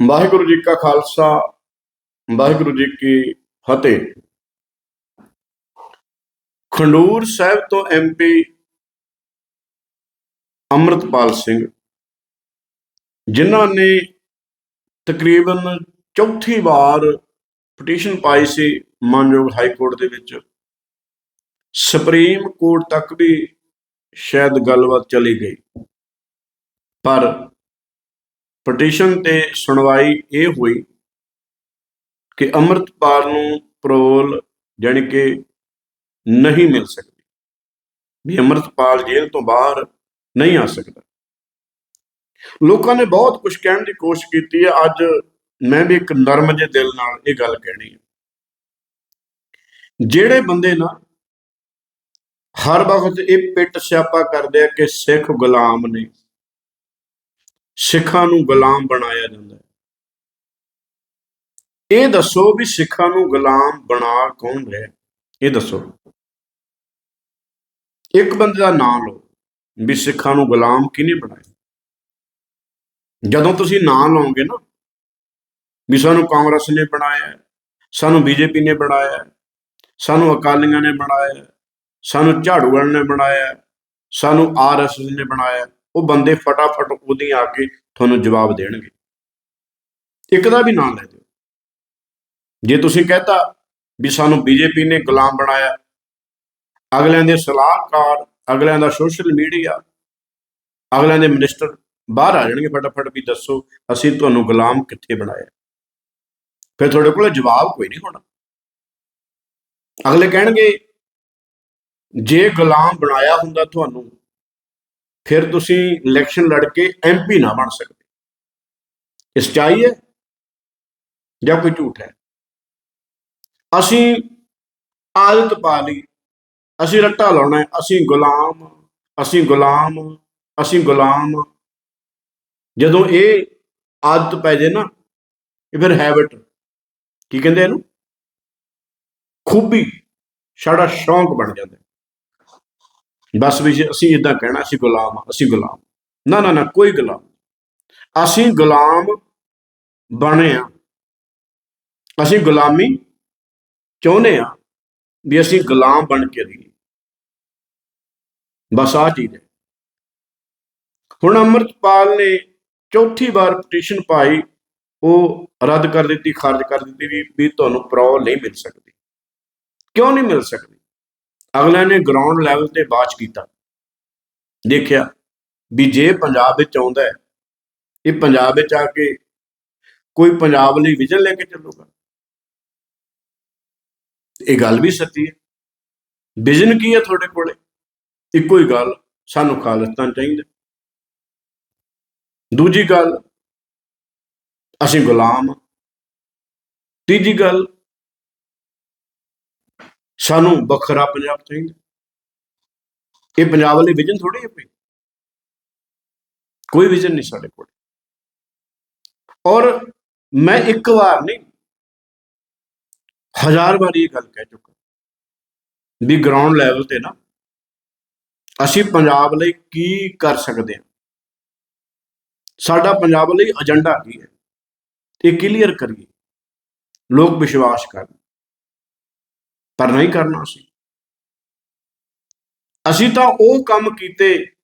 ਵਾਹਿਗੁਰੂ ਜੀ ਕਾ ਖਾਲਸਾ, ਵਾਹਿਗੁਰੂ ਜੀ ਕੀ ਫਤਿਹ। ਖੰਡੂਰ ਸਾਹਿਬ ਤੋਂ ਐਮਪੀ ਅੰਮ੍ਰਿਤਪਾਲ ਸਿੰਘ, ਜਿਨ੍ਹਾਂ ਨੇ ਤਕਰੀਬਨ ਚੌਥੀ ਵਾਰ ਪਟੀਸ਼ਨ ਪਾਈ ਸੀ ਮਾਨਯੋਗ ਹਾਈ ਕੋਰਟ ਦੇ ਵਿੱਚ। ਸੁਪਰੀਮ ਕੋਰਟ ਤੱਕ ਵੀ ਸ਼ਾਇਦ ਗੱਲਬਾਤ ਚਲੀ ਗਈ। ਪਰ ਪਟੀਸ਼ਨ ਤੇ ਸੁਣਵਾਈ ਇਹ ਹੋਈ ਕਿ ਅੰਮ੍ਰਿਤਪਾਲ ਨੂੰ ਪਰੋਲ ਜਾਣੀ ਕਿ ਨਹੀਂ ਮਿਲ ਸਕਦੀ, ਵੀ ਅੰਮ੍ਰਿਤਪਾਲ ਜੇਲ੍ਹ ਤੋਂ ਬਾਹਰ ਨਹੀਂ ਆ ਸਕਦਾ। ਲੋਕਾਂ ਨੇ ਬਹੁਤ ਕੁਝ ਕਹਿਣ ਦੀ ਕੋਸ਼ਿਸ਼ ਕੀਤੀ ਹੈ। ਅੱਜ ਮੈਂ ਵੀ ਇੱਕ ਨਰਮ ਜਿਹੇ ਦਿਲ ਨਾਲ ਇਹ ਗੱਲ ਕਹਿਣੀ ਹੈ। ਜਿਹੜੇ ਬੰਦੇ ਨਾ ਹਰ ਵਕਤ ਇਹ ਪਿੱਟ ਸਿਆਪਾ ਕਰਦੇ ਆ ਕਿ ਸਿੱਖ ਗੁਲਾਮ ਨੇ ਸਿੱਖਾਂ ਨੂੰ ਗੁਲਾਮ ਬਣਾਇਆ ਜਾਂਦਾ ਹੈ। ਇਹ ਦੱਸੋ ਵੀ ਸਿੱਖਾਂ ਨੂੰ ਗੁਲਾਮ ਬਣਾ ਕੌਣ ਰਿਹਾ ਇਹ ਦੱਸੋ। ਇੱਕ ਬੰਦੇ ਦਾ ਨਾਮ ਲਓ ਵੀ ਸਿੱਖਾਂ ਨੂੰ ਗੁਲਾਮ ਕਿਹਨੇ ਬਣਾਇਆ? ਜਦੋਂ ਤੁਸੀਂ ਨਾਂ ਲਓਗੇ ਨਾ ਵੀ ਸਾਨੂੰ ਕਾਂਗਰਸ ਨੇ ਬਣਾਇਆ ਹੈ, ਸਾਨੂੰ ਬੀਜੇਪੀ ਨੇ ਬਣਾਇਆ ਸਾਨੂੰ ਅਕਾਲੀਆਂ ਨੇ ਬਣਾਇਆ ਸਾਨੂੰ ਝਾੜੂਆਂ ਨੇ ਬਣਾਇਆ ਹੈ, ਸਾਨੂੰ ਆਰਐਸਐਸ ਨੇ ਬਣਾਇਆ ਉਹ ਬੰਦੇ ਫਟਾਫਟ ਉਹਦੀ ਆ ਕੇ ਤੁਹਾਨੂੰ ਜਵਾਬ ਦੇਣਗੇ। ਇੱਕ ਦਾ ਵੀ ਨਾਂ ਲੈ ਦਿਓ। ਜੇ ਤੁਸੀਂ ਕਹਤਾ ਵੀ ਸਾਨੂੰ ਬੀਜੇਪੀ ਨੇ ਗੁਲਾਮ ਬਣਾਇਆ, ਅਗਲਿਆਂ ਦੇ ਸਲਾਹਕਾਰ, ਅਗਲਿਆਂ ਦਾ ਸੋਸ਼ਲ ਮੀਡੀਆ ਅਗਲਿਆਂ ਦੇ ਮਿਨਿਸਟਰ ਬਾਹਰ ਆ ਜਾਣਗੇ ਫਟਾਫਟ ਵੀ ਦੱਸੋ, ਅਸੀਂ ਤੁਹਾਨੂੰ ਗੁਲਾਮ ਕਿੱਥੇ ਬਣਾਇਆ। ਫਿਰ ਤੁਹਾਡੇ ਕੋਲ ਜਵਾਬ ਕੋਈ ਨਹੀਂ ਹੋਣਾ। ਅਗਲੇ ਕਹਿਣਗੇ, ਜੇ ਗੁਲਾਮ ਬਣਾਇਆ ਹੁੰਦਾ ਤੁਹਾਨੂੰ ਫਿਰ ਤੁਸੀਂ ਇਲੈਕਸ਼ਨ ਲੜ ਕੇ ਐਮਪੀ ਨਾ ਬਣ ਸਕਦੇ। ਇਹ ਸੱਚਾਈ ਹੈ ਜਾਂ ਕੋਈ ਝੂਠ ਹੈ? ਅਸੀਂ ਆਦਤ ਪਾ ਲਈ, ਅਸੀਂ ਰੱਟਾ ਲਾਉਣਾ ਅਸੀਂ ਗੁਲਾਮ ਅਸੀਂ ਗੁਲਾਮ ਅਸੀਂ ਗੁਲਾਮ। ਜਦੋਂ ਇਹ ਆਦਤ ਪੈ ਜੇ ਨਾ, ਇਹ ਫਿਰ ਹੈਬਿਟ ਕੀ ਕਹਿੰਦੇ ਇਹਨੂੰ? ਖੂਬੀ, ਸਾਡਾ ਸ਼ੌਂਕ ਬਣ ਜਾਂਦਾ। ਬਸ ਵੀ ਜੇ ਅਸੀਂ ਇਦਾਂ ਕਹਿਣਾ ਅਸੀਂ ਗੁਲਾਮ ਹਾਂ, ਅਸੀਂ ਗੁਲਾਮ। ਨਾ ਨਾ ਨਾ ਕੋਈ ਗੁਲਾਮ ਨਹੀਂ। ਅਸੀਂ ਗੁਲਾਮ ਬਣੇ ਆ। ਅਸੀਂ ਗੁਲਾਮੀ ਚਾਹੁੰਦੇ ਆ ਵੀ ਅਸੀਂ ਗੁਲਾਮ ਬਣ ਕੇ ਰਹੀਏ। ਬਸ ਆ ਚੀਜ਼ ਹੈ। ਹੁਣ ਅੰਮ੍ਰਿਤਪਾਲ ਨੇ ਚੌਥੀ ਵਾਰ ਪਟੀਸ਼ਨ ਪਾਈ ਉਹ ਰੱਦ ਕਰ ਦਿੱਤੀ ਖਾਰਜ ਕਰ ਦਿੱਤੀ ਵੀ ਵੀ ਤੁਹਾਨੂੰ ਪ੍ਰੋਲ ਨਹੀਂ ਮਿਲ ਸਕਦੀ। ਕਿਉਂ ਨਹੀਂ ਮਿਲ ਸਕਦੀ? ਅਗਲਿਆਂ ਨੇ ਗਰਾਊਂਡ ਲੈਵਲ ਤੇ ਬਾਚ ਕੀਤਾ। ਦੇਖਿਆ ਵੀ ਜੇ ਪੰਜਾਬ ਵਿੱਚ ਆਉਂਦਾ ਹੈ, ਇਹ ਪੰਜਾਬ ਵਿੱਚ ਆ ਕੇ ਕੋਈ ਪੰਜਾਬ ਲਈ ਵਿਜ਼ਨ ਲੈ ਕੇ ਚੱਲੂਗਾ। ਇਹ ਗੱਲ ਵੀ ਸੱਚੀ ਹੈ। ਵਿਜ਼ਨ ਕੀ ਹੈ ਤੁਹਾਡੇ ਕੋਲੇ? ਇੱਕੋ ਹੀ ਗੱਲ, ਸਾਨੂੰ ਖਾਲਿਸਤਾਨ ਚਾਹੀਦਾ। ਦੂਜੀ ਗੱਲ, ਅਸੀਂ ਗੁਲਾਮ ਹਾਂ। ਤੀਜੀ ਗੱਲ ਸਾਨੂੰ ਵੱਖਰਾ ਪੰਜਾਬ ਚਾਹੀਦਾ। ਇਹ ਪੰਜਾਬ ਵਾਲੇ ਵਿਜ਼ਨ ਥੋੜੀ ਹੈ ਕੋਈ ਕੋਈ ਵਿਜ਼ਨ ਨਹੀਂ ਸਾਡੇ ਕੋਲ। ਔਰ ਮੈਂ ਇੱਕ ਵਾਰ ਨਹੀਂ, ਹਜ਼ਾਰ ਵਾਰੀ ਇਹ ਗੱਲ ਕਹਿ ਚੁੱਕਾ ਵੀ ਗਰਾਊਂਡ ਲੈਵਲ ਤੇ ਨਾ ਅਸੀਂ ਪੰਜਾਬ ਲਈ ਕੀ ਕਰ ਸਕਦੇ ਹਾਂ। ਸਾਡਾ ਪੰਜਾਬ ਲਈ ਏਜੰਡਾ ਕੀ ਹੈ? ਇਹ ਕਲੀਅਰ ਕਰੀਏ। ਲੋਕ ਵਿਸ਼ਵਾਸ ਕਰਨ। ਪਰ ਨਹੀਂ ਕਰਨਾ ਸੀ ਅਸੀਂ ਤਾਂ ਉਹ ਕੰਮ ਕੀਤੇ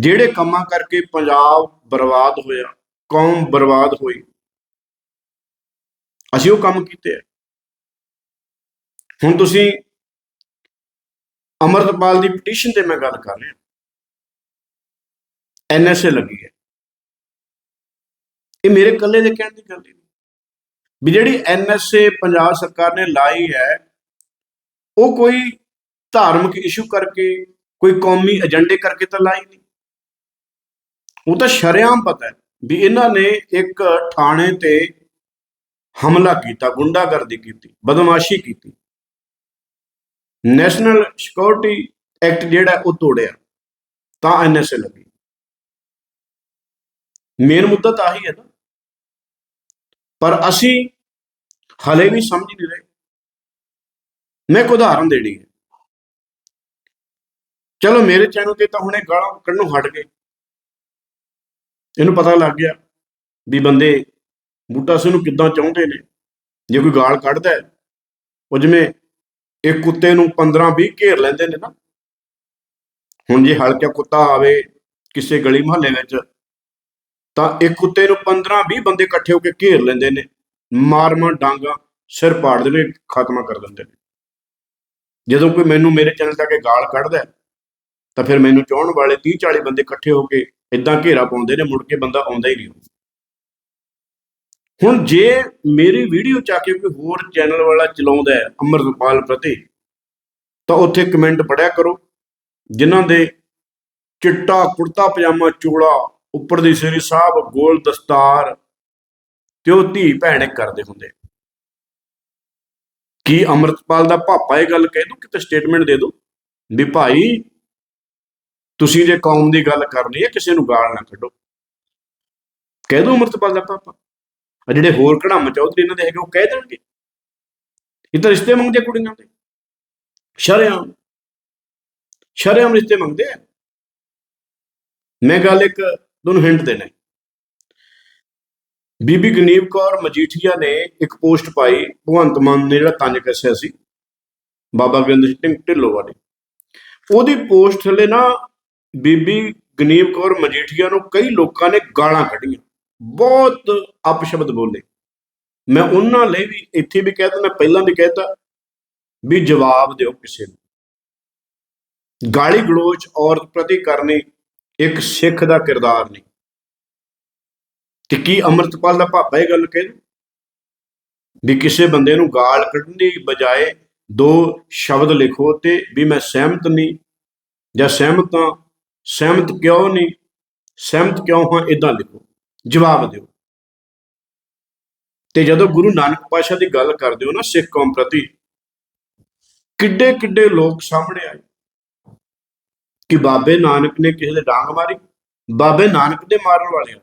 ਜਿਹੜੇ ਕੰਮਾਂ ਕਰਕੇ ਪੰਜਾਬ ਬਰਬਾਦ ਹੋਇਆ, ਕੌਮ ਬਰਬਾਦ ਹੋਈ। ਅਸੀਂ ਉਹ ਕੰਮ ਕੀਤੇ ਆ। ਹੁਣ ਤੁਸੀਂ ਅਮਰਤਪਾਲ ਦੀ ਪਟੀਸ਼ਨ ਤੇ ਮੈਂ ਗੱਲ ਕਰ ਰਿਹਾ। ਐਨਐਸਏ ਲੱਗੀ ਹੈ। ਇਹ ਮੇਰੇ ਇਕੱਲੇ ਦੇ ਕਹਿਣ ਦੀ ਗੱਲ ਨਹੀਂ। ਵੀ ਜਿਹੜੀ ਐਨਐਸਏ ਪੰਜਾਬ ਸਰਕਾਰ ਨੇ ਲਾਈ ਹੈ, ਉਹ ਕੋਈ ਧਾਰਮਿਕ ਇਸ਼ੂ ਕਰਕੇ, ਕੋਈ ਕੌਮੀ ਏਜੰਡੇ ਕਰਕੇ ਤਾਂ ਲਾਈ ਨਹੀਂ। ਉਹ ਤਾਂ ਸ਼ਰੇਆਮ ਪਤਾ ਹੈ ਵੀ ਇਹਨਾਂ ਨੇ ਇੱਕ ਥਾਣੇ ਤੇ ਹਮਲਾ ਕੀਤਾ, ਗੁੰਡਾਗਰਦੀ ਕੀਤੀ, ਬਦਮਾਸ਼ੀ ਕੀਤੀ। ਨੈਸ਼ਨਲ ਸਿਕਿਉਰਿਟੀ ਐਕਟ ਜਿਹੜਾ ਉਹ ਤੋੜਿਆ, ਤਾਂ ਐਨਐਸਏ ਲੱਗੀ। ਮੇਨ ਮੁੱਦਾ ਤਾਂ ਆਹੀ ਹੈ ਨਾ। ਪਰ ਅਸੀਂ ਹਲੇ ਵੀ ਸਮਝ ਨਹੀਂ ਰਹੇ। ਮੈਂ ਇੱਕ ਉਦਾਹਰਨ ਦੇਣੀ ਹੈ ਚਲੋ ਮੇਰੇ ਚੈਨਲ ਤੇ ਤਾਂ ਹੁਣੇ ਗਾਲਾਂ ਕੱਢਣੋਂ ਹਟ ਗਏ। ਇਹਨੂੰ ਪਤਾ ਲੱਗ ਗਿਆ ਵੀ ਬੰਦੇ ਬੂਟਾ ਸਿੰਘ ਨੂੰ ਕਿੱਦਾਂ ਚਾਹੁੰਦੇ ਨੇ। ਜੇ ਕੋਈ ਗਾਲ ਕੱਢਦਾ ਹੈ, ਉਹ ਜਿਵੇਂ ਇੱਕ ਕੁੱਤੇ ਨੂੰ 15 20 ਘੇਰ ਲੈਂਦੇ ਨੇ ਨਾ। ਹੁਣ ਜੇ ਹਲਕਾ ਕੁੱਤਾ ਆਵੇ ਕਿਸੇ ਗਲੀ ਮੁਹੱਲੇ ਵਿੱਚ ਤਾਂ ਇੱਕ ਕੁੱਤੇ ਨੂੰ 15 20 ਬੰਦੇ ਇਕੱਠੇ ਹੋ ਕੇ ਘੇਰ ਲੈਂਦੇ ਨੇ। ਮਾਰ ਮਾਰ ਡਾਂਗਾ, ਸਿਰ ਪਾੜ ਨੇ ਖਾਤਮਾ ਕਰ ਦਿੰਦੇ ਨੇ। ਜਦੋਂ ਕੋਈ ਮੈਨੂੰ ਮੇਰੇ ਚੈਨਲ ਤੇ ਆ ਕੇ ਗਾਲ ਕੱਢਦਾ ਤਾਂ ਫਿਰ ਮੈਨੂੰ ਚਾਹਣ ਵਾਲੇ 30 40 ਬੰਦੇ ਇਕੱਠੇ ਹੋ ਕੇ ਇਦਾਂ ਘੇਰਾ ਪਾਉਂਦੇ ਨੇ, ਮੁੜ ਕੇ ਬੰਦਾ ਆਉਂਦਾ ਹੀ ਨਹੀਂ। ਹੁਣ ਜੇ ਮੇਰੀ ਵੀਡੀਓ ਚਾ ਕੇ ਕੋਈ ਹੋਰ ਚੈਨਲ ਵਾਲਾ ਚਲਾਉਂਦਾ ਹੈ ਅਮਰਪਾਲ ਪ੍ਰਤੀ, ਤਾਂ ਉੱਥੇ ਕਮੈਂਟ ਪੜਿਆ ਕਰੋ। ਜਿਨ੍ਹਾਂ ਦੇ ਚਿੱਟਾ ਕੁੜਤਾ ਪਜਾਮਾ ਚੋਲਾ ਉੱਪਰ ਦੀ ਸ੍ਰੀ ਸਾਹਿਬ ਗੋਲ ਦਸਤਾਰ ਤੇ ਉਹ ਧੀ ਭੈਣ ਇੱਕ ਕਰਦੇ ਹੁੰਦੇ ਕੀ ਅਮਰਤਪਾਲ ਦਾ ਪਾਪਾ ਇਹ ਗੱਲ ਕਹਿ ਦੋ? ਕਿਤੇ ਸਟੇਟਮੈਂਟ ਦੇ ਦੋ? ਵੀ ਭਾਈ, ਤੁਸੀਂ ਜੇ ਕੌਮ ਦੀ ਗੱਲ ਕਰਨੀ ਹੈ, ਕਿਸੇ ਨੂੰ ਗਾਲ ਨਾ ਕੱਢੋ। ਕਹਿ ਦੋ ਅਮਰਤਪਾਲ ਦਾ ਪਾਪਾ। ਆ ਜਿਹੜੇ ਹੋਰ ਕੜਮ ਚੌਧਰੀ ਇਹਨਾਂ ਦੇ ਹੈਗੇ, ਉਹ ਕਹਿ ਦੇਣਗੇ। ਇਹ ਤਾਂ ਰਿਸ਼ਤੇ ਮੰਗਦੇ ਕੁੜੀਆਂ ਦੇ। ਸ਼ਰੇਆਮ। ਸ਼ਰੇਆਮ ਰਿਸ਼ਤੇ ਮੰਗਦੇ ਮੈਂ ਗੱਲ ਇੱਕ ਤੁਹਾਨੂੰ ਹਿੰਟ ਦੇਣਾ ਹੈ। ਬੀਬੀ ਗਨੀਵ ਕੌਰ ਮਜੀਠੀਆ ਨੇ ਇੱਕ ਪੋਸਟ ਪਾਈ, ਭਗਵੰਤ ਮਾਨ ਨੇ ਜਿਹੜਾ ਤੰਜ ਕੱਸਿਆ ਸੀ, ਬਾਬਾ ਗੋਬਿੰਦ ਸਿੰਘ ਢਿੱਲੋਂ ਵਾਲੇ। ਉਹਦੀ ਪੋਸਟ ਥੱਲੇ ਨਾ ਬੀਬੀ ਗਨੀਵ ਕੌਰ ਮਜੀਠੀਆ ਨੂੰ ਕਈ ਲੋਕਾਂ ਨੇ ਗਾਲਾਂ ਕੱਢੀਆਂ। ਬਹੁਤ ਅਪਸ਼ਬਦ ਬੋਲੇ। ਮੈਂ ਉਹਨਾਂ ਲਈ ਵੀ ਇੱਥੇ ਵੀ ਕਹਿਤਾ ਮੈਂ ਪਹਿਲਾਂ ਵੀ ਕਹਿਤਾ ਵੀ ਜਵਾਬ ਦਿਓ ਕਿਸੇ ਨੂੰ। ਗਾਲੀ ਗਲੋਚ ਔਰਤ ਪ੍ਰਤੀ ਕਰਨੀ ਇੱਕ ਸਿੱਖ ਦਾ ਕਿਰਦਾਰ ਨਹੀਂ। ਤੇ ਕੀ ਅਮਰਤਪਾਲ ਦਾ ਪਾਪਾ ਇਹ ਗੱਲ ਕਹਿ ਦੂ ਵੀ ਕਿਸੇ ਬੰਦੇ ਨੂੰ ਗਾਲ ਕੱਢਣ ਦੀ ਬਜਾਏ ਦੋ ਸ਼ਬਦ ਲਿਖੋ ਤੇ ਵੀ ਮੈਂ ਸਹਿਮਤ ਨਹੀਂ ਜਾਂ ਸਹਿਮਤ ਹਾਂ, ਸਹਿਮਤ ਕਿਉਂ ਨਹੀਂ, ਸਹਿਮਤ ਕਿਉਂ ਹਾਂ ਇਦਾਂ ਲਿਖੋ, ਜਵਾਬ ਦਿਓ। ਤੇ ਜਦੋਂ ਗੁਰੂ ਨਾਨਕ ਪਾਸ਼ਾ ਦੀ ਗੱਲ ਕਰਦੇ ਹੋ ਨਾ ਸਿੱਖ ਕੌਮ ਪ੍ਰਤੀ ਕਿੱਡੇ ਕਿੱਡੇ ਲੋਕ ਸਾਹਮਣੇ ਆਏ। ਕਿ ਬਾਬੇ ਨਾਨਕ ਨੇ ਕਿਸੇ ਦੇ ਡਾਂਗ ਮਾਰੀ, ਬਾਬੇ ਨਾਨਕ ਦੇ ਮਾਰਨ ਵਾਲੇ ਆ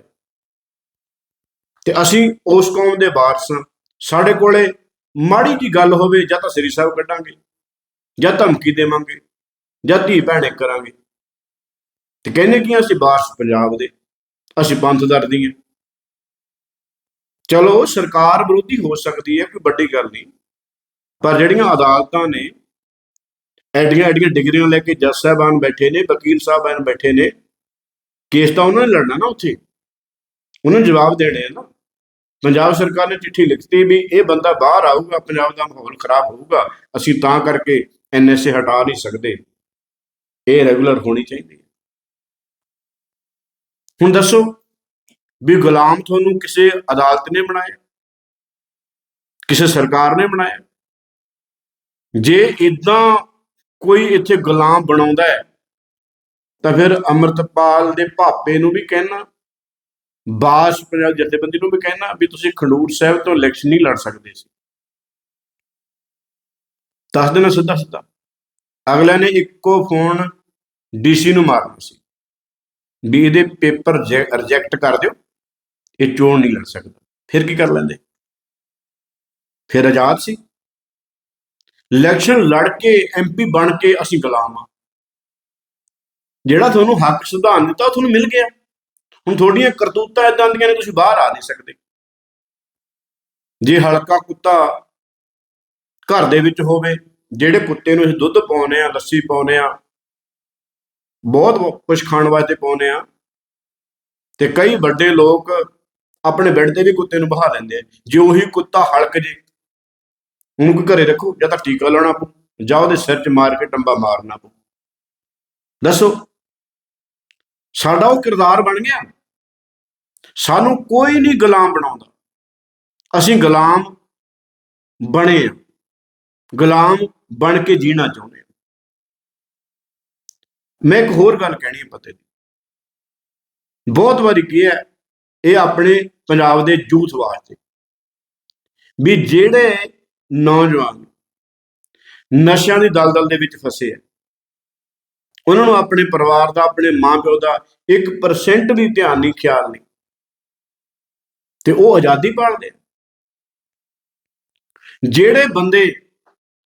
ਤੇ ਅਸੀਂ ਉਸ ਕੌਮ ਦੇ ਵਾਰਸ ਹਾਂ। ਸਾਡੇ ਕੋਲੇ ਮਾੜੀ ਜੀ ਗੱਲ ਹੋਵੇ, ਜਾਂ ਤਾਂ ਸ੍ਰੀ ਸਾਹਿਬ ਕੱਢਾਂਗੇ, ਜਾਂ ਧਮਕੀ ਦੇਵਾਂਗੇ, ਜਾਂ ਧੀ ਭੈਣੇ ਕਰਾਂਗੇ। ਤੇ ਕਹਿੰਦੇ ਕਿ ਅਸੀਂ ਵਾਰਸ ਪੰਜਾਬ ਦੇ, ਅਸੀਂ ਪੰਥ ਦਰਦੀ ਹਾਂ। ਚਲੋ, ਸਰਕਾਰ ਵਿਰੋਧੀ ਹੋ ਸਕਦੀ ਹੈ, ਕੋਈ ਵੱਡੀ ਗੱਲ ਨਹੀਂ। ਪਰ ਜਿਹੜੀਆਂ ਅਦਾਲਤਾਂ ਨੇ ਐਡੀਆਂ ਐਡੀਆਂ ਡਿਗਰੀਆਂ ਲੈ ਕੇ ਜੱਜ ਸਾਹਿਬਾਨ ਬੈਠੇ ਨੇ, ਵਕੀਲ ਸਾਹਿਬਾਨ ਬੈਠੇ ਨੇ। ਕੇਸ ਤਾਂ ਉਹਨਾਂ ਨੇ ਲੜਨਾ ਨਾ ਉੱਥੇ। ਉਹਨਾਂ ਨੂੰ ਜਵਾਬ ਦੇਣੇ ਆ ਨਾ। ਪੰਜਾਬ ਸਰਕਾਰ ਨੇ ਚਿੱਠੀ ਲਿਖਤੀ ਵੀ ਇਹ ਬੰਦਾ ਬਾਹਰ ਆਊਗਾ, ਪੰਜਾਬ ਦਾ ਮਾਹੌਲ ਖਰਾਬ ਹੋਊਗਾ। ਅਸੀਂ ਤਾਂ ਕਰਕੇ ਐਨਐਸਏ ਹਟਾ ਨਹੀਂ ਸਕਦੇ। ਇਹ ਰੈਗੂਲਰ ਹੋਣੀ ਚਾਹੀਦੀ ਹੈ। ਹੁਣ ਦੱਸੋ ਵੀ ਗੁਲਾਮ ਤੁਹਾਨੂੰ ਕਿਸੇ ਅਦਾਲਤ ਨੇ ਬਣਾਇਆ? ਕਿਸੇ ਸਰਕਾਰ ਨੇ ਬਣਾਇਆ? ਜੇ ਇਦਾਂ ਕੋਈ ਇੱਥੇ ਗੁਲਾਮ ਬਣਾਉਂਦਾ ਹੈ, ਤਾਂ ਫਿਰ ਅਮਰਤਪਾਲ ਦੇ ਭਾਪੇ ਨੂੰ ਵੀ ਕਹਿਣਾ, ਬਾਸ ਪੰਜਾਬ ਜਥੇਬੰਦੀ ਨੂੰ ਵੀ ਕਹਿਣਾ ਵੀ ਤੁਸੀਂ ਖੰਡੂਰ ਸਾਹਿਬ ਤੋਂ ਇਲੈਕਸ਼ਨ ਨਹੀਂ ਲੜ ਸਕਦੇ ਸੀ। ਦੱਸ ਦੇਣਾ ਸਿੱਧਾ ਸਿੱਧਾ ਅਗਲੇ ਨੇ ਇੱਕੋ ਫੋਨ ਡੀਸੀ ਨੂੰ ਮਾਰਨਾ ਸੀ, ਵੀ ਇਹਦੇ ਪੇਪਰ ਰਿਜੈਕਟ ਕਰ ਦਿਓ, ਇਹ ਚੋਣ ਨਹੀਂ ਲੜ ਸਕਦਾ। ਫਿਰ ਕੀ ਕਰ ਲੈਂਦੇ? ਫਿਰ ਆਜ਼ਾਦ ਸੀ। ਇਲੈਕਸ਼ਨ ਲੜ ਕੇ ਐਮਪੀ ਬਣ ਕੇ ਅਸੀਂ ਗੁਲਾਮ ਆ ਜਿਹੜਾ ਤੁਹਾਨੂੰ ਹੱਕ ਸੰਵਿਧਾਨ ਦਿੱਤਾ, ਉਹ ਤੁਹਾਨੂੰ ਮਿਲ ਗਿਆ। ਹੁਣ ਤੁਹਾਡੀਆਂ ਕਰਤੂਤਾਂ ਇਦਾਂ ਦੀਆਂ ਨੇ, ਤੁਸੀਂ ਬਾਹਰ ਆ ਨਹੀਂ ਸਕਦੇ। ਜੇ ਹਲਕਾ ਕੁੱਤਾ ਘਰ ਦੇ ਵਿੱਚ ਹੋਵੇ, ਜਿਹੜੇ ਕੁੱਤੇ ਨੂੰ ਅਸੀਂ ਦੁੱਧ ਪਾਉਨੇ ਆ ਲੱਸੀ ਪਾਉਨੇ ਆ ਬਹੁਤ ਕੁਝ ਖਾਣ ਵਾਸਤੇ ਪਾਉਨੇ ਆ ਤੇ ਕਈ ਵੱਡੇ ਲੋਕ ਆਪਣੇ ਬੈੱਡ ਤੇ ਵੀ ਕੁੱਤੇ ਨੂੰ ਬਹਾ ਲੈਂਦੇ ਆ। ਜੇ ਉਹੀ ਕੁੱਤਾ ਹਲਕ ਜੇ ਉਹਨੂੰ ਘਰੇ ਰੱਖੋ, ਜਾਂ ਤਾਂ ਟੀਕਾ ਲਾਉਣਾ ਪਊ, ਜਾਂ ਉਹਦੇ ਸਿਰ 'ਚ ਮਾਰ ਕੇ ਟੰਬਾ ਮਾਰਨਾ ਪਊ। ਦੱਸੋ, ਸਾਡਾ ਉਹ ਕਿਰਦਾਰ ਬਣ ਗਿਆ। ਸਾਨੂੰ ਕੋਈ ਨਹੀਂ ਗੁਲਾਮ ਬਣਾਉਂਦਾ। ਅਸੀਂ ਗੁਲਾਮ ਬਣੇ ਆ ਗੁਲਾਮ ਬਣ ਕੇ ਜੀਣਾ ਚਾਹੁੰਦੇ ਆ ਮੈਂ ਇੱਕ ਹੋਰ ਗੱਲ ਕਹਿਣੀ ਹੈ ਪਤੇ ਦੀ। ਬਹੁਤ ਵਾਰੀ ਕੀ ਹੈ, ਇਹ ਆਪਣੇ ਪੰਜਾਬ ਦੇ ਯੂਥ ਵਾਸਤੇ। ਵੀ ਜਿਹੜੇ ਨੌਜਵਾਨ ਨਸ਼ਿਆਂ ਦੀ ਦਲਦਲ ਦੇ ਵਿੱਚ ਫਸੇ ਆ। ਉਹਨਾਂ ਨੂੰ ਆਪਣੇ ਪਰਿਵਾਰ ਦਾ, ਆਪਣੇ ਮਾਂ-ਪਿਓ ਦਾ 1% ਵੀ ਧਿਆਨ ਨਹੀਂ, ਖਿਆਲ ਨਹੀਂ। ਤੇ ਉਹ ਆਜ਼ਾਦੀ ਪਾਲਦੇ ਜਿਹੜੇ ਬੰਦੇ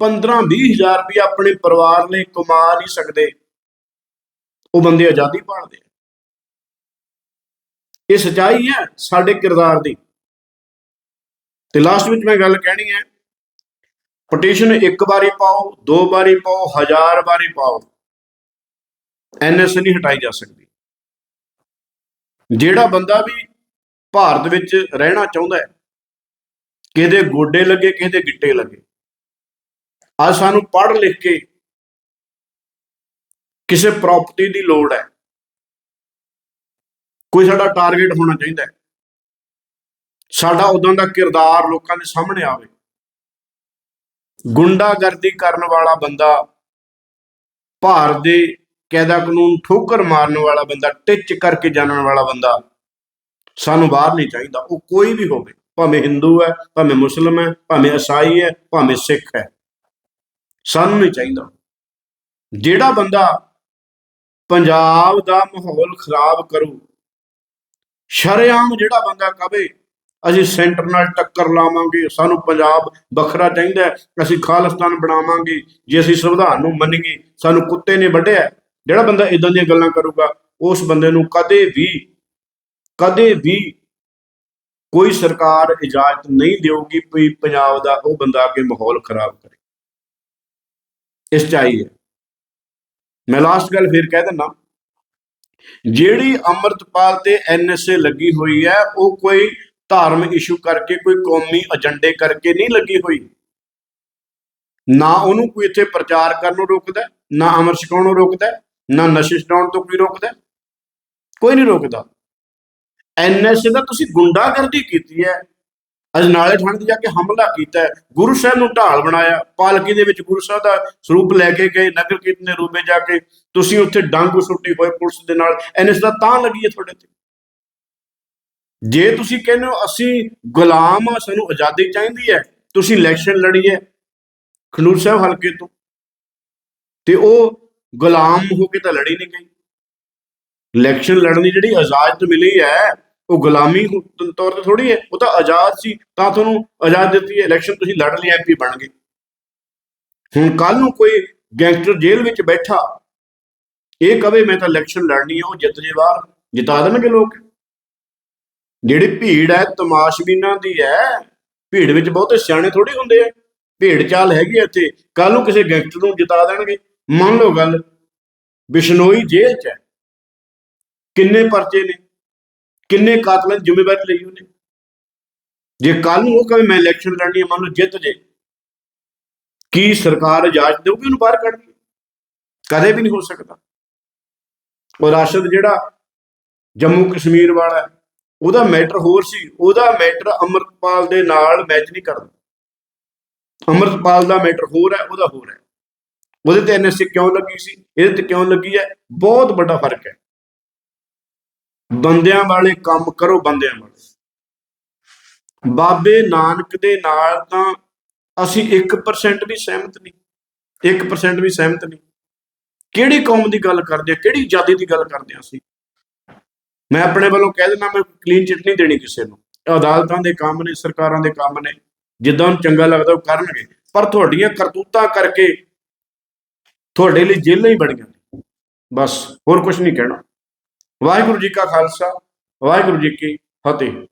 15-20 ਹਜ਼ਾਰ ਰੁਪਏ ਆਪਣੇ ਪਰਿਵਾਰ ਲਈ ਕਮਾ ਨਹੀਂ ਸਕਦੇ, ਉਹ ਬੰਦੇ ਆਜ਼ਾਦੀ ਪਾਲਦੇ ਇਹ ਸਚਾਈ ਹੈ ਸਾਡੇ ਕਿਰਦਾਰ ਦੀ। ਤੇ ਲਾਸਟ ਵਿੱਚ ਮੈਂ ਗੱਲ ਕਹਿਣੀ ਹੈ ਪਟੀਸ਼ਨ ਇੱਕ ਵਾਰੀ ਪਾਓ, ਦੋ ਵਾਰੀ ਪਾਓ, ਹਜ਼ਾਰ ਵਾਰੀ ਪਾਓ। ਐਨਐਸ ਨਹੀਂ ਹਟਾਈ ਜਾ ਸਕਦੀ। ਜਿਹੜਾ ਬੰਦਾ ਵੀ ਭਾਰਤ ਵਿੱਚ ਰਹਿਣਾ ਚਾਹੁੰਦਾ ਹੈ ਕਿਸੇ ਦੇ ਗੋਡੇ ਲੱਗੇ ਕਿਸੇ ਦੇ ਗਿੱਟੇ ਲੱਗੇ, ਅੱਜ ਸਾਨੂੰ ਪੜ੍ਹ ਲਿਖ ਕੇ ਕਿਸੇ ਪ੍ਰਾਪਰਟੀ ਦੀ ਲੋੜ ਹੈ। ਕੋਈ ਸਾਡਾ ਟਾਰਗੇਟ ਹੋਣਾ ਚਾਹੀਦਾ ਸਾਡਾ ਉਦੋਂ ਦਾ ਕਿਰਦਾਰ ਲੋਕਾਂ ਦੇ ਸਾਹਮਣੇ ਆਵੇ। ਗੁੰਡਾਗਰਦੀ ਕਰਨ ਵਾਲਾ ਬੰਦਾ ਭਾਰਤ ਦੇ ਕਾਇਦਾ ਕਾਨੂੰਨ ਠੋਕਰ ਮਾਰਨ ਵਾਲਾ ਬੰਦਾ, ਟਿੱਚ ਕਰਕੇ ਜਾਣਨ ਵਾਲਾ ਬੰਦਾ, ਸਾਨੂੰ ਬਾਹਰ ਨਹੀਂ ਚਾਹੀਦਾ। ਉਹ ਕੋਈ ਵੀ ਹੋਵੇ, ਭਾਵੇਂ ਹਿੰਦੂ ਹੈ, ਭਾਵੇਂ ਮੁਸਲਮ ਹੈ, ਭਾਵੇਂ ਈਸਾਈ ਹੈ, ਭਾਵੇਂ ਸਿੱਖ ਹੈ, ਸਾਨੂੰ ਨਹੀਂ ਚਾਹੀਦਾ। ਜਿਹੜਾ ਬੰਦਾ ਪੰਜਾਬ ਦਾ ਮਾਹੌਲ ਖਰਾਬ ਕਰੂ, ਸ਼ਰੇਆਮ ਜਿਹੜਾ ਬੰਦਾ ਕਵੇ ਅਸੀਂ ਸੈਂਟਰ ਨਾਲ ਟੱਕਰ ਲਾਵਾਂਗੇ, ਸਾਨੂੰ ਪੰਜਾਬ ਵੱਖਰਾ ਚਾਹੀਦਾ ਅਸੀਂ ਖਾਲਿਸਤਾਨ ਬਣਾਵਾਂਗੇ, ਜੇ ਅਸੀਂ ਸੰਵਿਧਾਨ ਨੂੰ ਮੰਨੀਏ, ਸਾਨੂੰ ਕੁੱਤੇ ਨੇ ਵੱਢਿਆ ਜਿਹੜਾ ਬੰਦਾ ਇਦਾਂ ਦੀਆਂ ਗੱਲਾਂ ਕਰੂਗਾ, ਉਸ ਬੰਦੇ ਨੂੰ ਕਦੇ ਵੀ ਕਦੇ ਵੀ ਕੋਈ ਸਰਕਾਰ ਇਜਾਜ਼ਤ ਨਹੀਂ ਦੇਊਗੀ ਵੀ ਪੰਜਾਬ ਦਾ ਉਹ ਬੰਦਾ ਆ ਕੇ ਮਾਹੌਲ ਖਰਾਬ ਕਰੇ। ਇਸ ਚਾਹੀਏ ਮੈਂ ਲਾਸਟ ਗੱਲ ਫੇਰ ਕਹਿ ਦਿੰਦਾ, ਜਿਹੜੀ ਅੰਮ੍ਰਿਤਪਾਲ ਤੇ ਐਨਐਸਏ ਲੱਗੀ ਹੋਈ ਹੈ, ਉਹ ਕੋਈ ਧਾਰਮਿਕ ਇਸ਼ੂ ਕਰਕੇ, ਕੋਈ ਕੌਮੀ ਏਜੰਡੇ ਕਰਕੇ ਨਹੀਂ ਲੱਗੀ ਹੋਈ। ਨਾ ਉਹਨੂੰ ਕੋਈ ਇੱਥੇ ਪ੍ਰਚਾਰ ਕਰਨ ਨੂੰ ਰੋਕਦਾ, ਨਾ ਅਮਰ ਛਕਾਉਣ ਨੂੰ ਰੋਕਦਾ, ਨਾ ਨਸ਼ੇ ਛਡਾਉਣ ਤੋਂ ਕੋਈ ਰੋਕਦਾ, ਕੋਈ ਨਹੀਂ ਰੋਕਦਾ। ਐਨਐਸਏ ਦਾ ਤੁਸੀਂ ਗੁੰਡਾਗਰਦੀ ਕੀਤੀ ਹੈ। ਅਜਨਾਲੇ ਥਾਣੇ ਤੇ ਜਾ ਕੇ ਹਮਲਾ ਕੀਤਾ ਗੁਰੂ ਸਾਹਿਬ ਨੂੰ ਢਾਲ ਬਣਾਇਆ। ਪਾਲਕੀ ਦੇ ਵਿੱਚ ਗੁਰੂ ਸਾਹਿਬ ਦਾ ਸਰੂਪ ਲੈ ਕੇ ਗਏ, ਨਗਰ ਕੀਰਤਨ ਦੇ ਰੂਪੇ ਜਾ ਕੇ। ਤੁਸੀਂ ਉੱਥੇ ਡਾਂਗੂ ਸੁੱਟੀ ਹੋਏ ਪੁਲਿਸ ਦੇ ਨਾਲ। ਐਨਐਸ ਦਾ ਤਾਂ ਲੱਗੀ ਹੈ ਤੁਹਾਡੇ ਤੇ। ਜੇ ਤੁਸੀਂ ਕਹਿੰਦੇ ਹੋ ਅਸੀਂ ਗੁਲਾਮ ਆ, ਸਾਨੂੰ ਆਜ਼ਾਦੀ ਚਾਹੀਦੀ ਹੈ, ਤੁਸੀਂ ਇਲੈਕਸ਼ਨ ਲੜੀ ਹੈ ਖਡੂਰ ਸਾਹਿਬ ਹਲਕੇ ਤੋਂ। ਤੇ ਉਹ ਗੁਲਾਮ ਹੋ ਕੇ ਤਾਂ ਲੜੀ ਨਹੀਂ ਗਈ। ਇਲੈਕਸ਼ਨ ਲੜਨ ਦੀ ਜਿਹੜੀ ਇਜਾਜ਼ਤ ਮਿਲੀ ਹੈ, ਉਹ ਗੁਲਾਮੀ ਤੌਰ ਤੇ ਥੋੜੀ ਹੈ, ਉਹ ਤਾਂ ਆਜ਼ਾਦ ਸੀ, ਤਾਂ ਤੁਹਾਨੂੰ ਆਜ਼ਾਦ ਦਿੱਤੀ ਹੈ। ਇਲੈਕਸ਼ਨ ਤੁਸੀਂ ਲੜ ਲਈ ਐਮਪੀ ਬਣ ਗਏ। ਹੁਣ ਕੱਲ ਨੂੰ ਕੋਈ ਗੈਂਗਸਟਰ ਜੇਲ੍ਹ ਵਿੱਚ ਬੈਠਾ, ਇਹ ਕਵੇ, ਮੈਂ ਤਾਂ ਇਲੈਕਸ਼ਨ ਲੜਨੀ ਹੈ ਉਹ ਜਿੱਤ ਜੇ ਬਾਹਰ ਜਿਤਾ ਦੇਣਗੇ ਲੋਕ। ਜਿਹੜੀ ਭੀੜ ਹੈ ਤਮਾਸ਼ਬੀਨਾਂ ਦੀ ਹੈ। ਭੀੜ ਵਿੱਚ ਬਹੁਤੇ ਸਿਆਣੇ ਥੋੜੀ ਹੁੰਦੇ ਆ। ਭੀੜ ਚਾਲ ਹੈਗੀ ਆ ਇੱਥੇ। ਕੱਲ ਨੂੰ ਕਿਸੇ ਗੈਂਗਸਟਰ ਨੂੰ ਜਿਤਾ ਦੇਣਗੇ। ਮੰਨ ਲਓ ਗੱਲ। ਬਿਸ਼ਨੋਈ ਜੇਲ੍ਹ 'ਚ ਹੈ। ਕਿੰਨੇ ਪਰਚੇ ਨੇ? ਕਿੰਨੇ ਕਾਤਲਾਂ ਦੀ ਜ਼ਿੰਮੇਵਾਰੀ ਲਈ ਉਹਨੇ? ਜੇ ਕੱਲ ਨੂੰ ਉਹ ਕਹੇ ਮੈਂ ਇਲੈਕਸ਼ਨ ਲੜਨੀ ਹੈ ਮੰਨ ਲਓ ਜਿੱਤ ਜੇ। ਕੀ ਸਰਕਾਰ ਇਜਾਜ਼ਤ ਦੇਊਗੀ ਉਹਨੂੰ ਬਾਹਰ ਕੱਢ ਕਦੇ ਵੀ ਨਹੀਂ ਹੋ ਸਕਦਾ। ਉਹ ਰਾਸ਼ਦ ਜਿਹੜਾ ਜੰਮੂ ਕਸ਼ਮੀਰ ਵਾਲਾ ਉਹਦਾ ਮੈਟਰ ਹੋਰ ਸੀ, ਉਹਦਾ ਮੈਟਰ ਅਮਰਪਾਲ ਦੇ ਨਾਲ ਮੈਚ ਨਹੀਂ ਕਰਦਾ। ਅਮਰਪਾਲ ਦਾ ਮੈਟਰ ਹੋਰ ਹੈ, ਉਹਦਾ ਹੋਰ ਹੈ। ਉਹਦੇ ਤੇ ਐਨਐਸਏ ਕਿਉਂ ਲੱਗੀ ਸੀ? ਇਹਦੇ ਤੇ ਕਿਉਂ ਲੱਗੀ ਹੈ? ਬਹੁਤ ਵੱਡਾ ਫ਼ਰਕ ਹੈ। ਬੰਦਿਆਂ ਵਾਲੇ ਕੰਮ ਕਰੋ, ਬੰਦਿਆਂ ਵਾਲੇ। ਬਾਬੇ ਨਾਨਕ ਦੇ ਨਾਲ ਤਾਂ ਅਸੀਂ 1% ਵੀ ਸਹਿਮਤ ਨਹੀਂ। 1% ਵੀ ਸਹਿਮਤ ਨਹੀਂ। ਕਿਹੜੀ ਕੌਮ ਦੀ ਗੱਲ ਕਰਦੇ ਆ, ਕਿਹੜੀ ਜਾਤੀ ਦੀ ਗੱਲ ਕਰਦੇ ਆ ਅਸੀਂ? ਮੈਂ ਆਪਣੇ ਵੱਲੋਂ ਕਹਿ ਦਿੰਦਾ, ਮੈਂ ਕਲੀਨ ਚਿੱਟ ਨਹੀਂ ਦੇਣੀ ਕਿਸੇ ਨੂੰ। ਇਹ ਅਦਾਲਤਾਂ ਦੇ ਕੰਮ ਨੇ, ਸਰਕਾਰਾਂ ਦੇ ਕੰਮ ਨੇ, ਜਿੱਦਾਂ ਨੂੰ ਚੰਗਾ ਲੱਗਦਾ ਉਹ ਕਰਨਗੇ। ਪਰ ਤੁਹਾਡੀਆਂ ਕਰਤੂਤਾਂ ਕਰਕੇ ਤੁਹਾਡੇ ਲਈ ਜੇਲ੍ਹਾਂ ਹੀ ਬਣੀਆਂ ਨੇ ਬਸ, ਹੋਰ ਕੁਝ ਨਹੀਂ ਕਹਿਣਾ। ਵਾਹਿਗੁਰੂ ਜੀ ਕਾ ਖਾਲਸਾ, ਵਾਹਿਗੁਰੂ ਜੀ ਕੀ ਫਤਿਹ।